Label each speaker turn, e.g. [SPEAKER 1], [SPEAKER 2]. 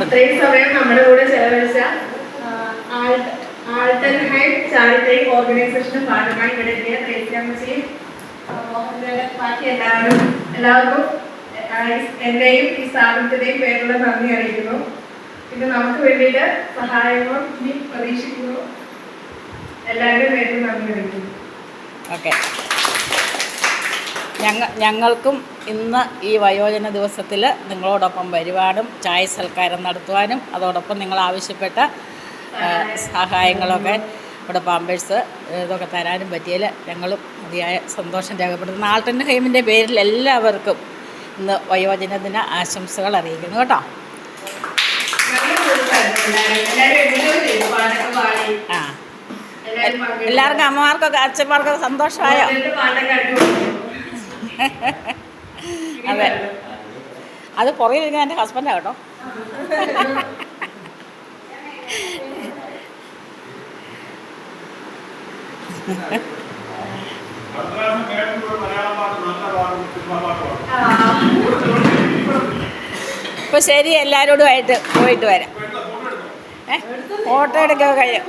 [SPEAKER 1] ഇത്രയും സമയം നമ്മുടെ കൂടെ ചെലവഴിച്ച ആ, ആൾട്ട- ആൾട്ടൻ ഹൈറ്റ് ചാരിറ്ററി ഓർഗനൈസേഷന്റെ ഭാഗമായി ഇവിടെ എത്തിയ ത്രേസ്യാമ്മച്ചിയും ആ, മോഹൻലാലും ബാക്കി എല്ലാവരും എല്ലാവർക്കും ആ, ഈ- സ്ഥാപനത്തിന്റെയും പേരുള്ള നന്ദി അറിയിക്കുന്നു. പിന്നെ നമുക്ക് വേണ്ടിയിട്ട് സഹായങ്ങളും ഇനി പ്രതീക്ഷിക്കുന്നു. എല്ലാവരുടെയും പേരിലും നന്ദി അറിയിക്കുന്നു.
[SPEAKER 2] ഓക്കെ. ഞങ്ങ ഞങ്ങൾക്കും ഇന്ന് ഈ വയോജന ദിവസത്തിൽ നിങ്ങളോടൊപ്പം വരുവാനും ചായ സൽക്കാരം നടത്തുവാനും അതോടൊപ്പം നിങ്ങൾ ആവശ്യപ്പെട്ട സഹായങ്ങളൊക്കെ ഇവിടെ പാമ്പേഴ്സ് ഇതൊക്കെ തരാനും പറ്റിയതിൽ ഞങ്ങളും അതിയായ സന്തോഷം രേഖപ്പെടുത്തുന്നു. ആൾട്ടൻ ഹൈമിന്റെ പേരിൽ എല്ലാവർക്കും ഇന്ന് വയോജന ദിന ആശംസകൾ അറിയിക്കുന്നു കേട്ടോ. ആ. എല്ലാവർക്കും അമ്മമാർക്കൊക്കെ അച്ഛന്മാർക്കൊക്കെ സന്തോഷമായോ? അതെ അത് പുറകിലിരിക്കുന്ന എന്റെ ഹസ്ബൻഡാണ് കേട്ടോ. ഇപ്പൊ ശരി എല്ലാവരോടുമായിട്ട് പോയിട്ട് വരാം. ഏ? ഫോട്ടോ എടുക്കുക കഴിയും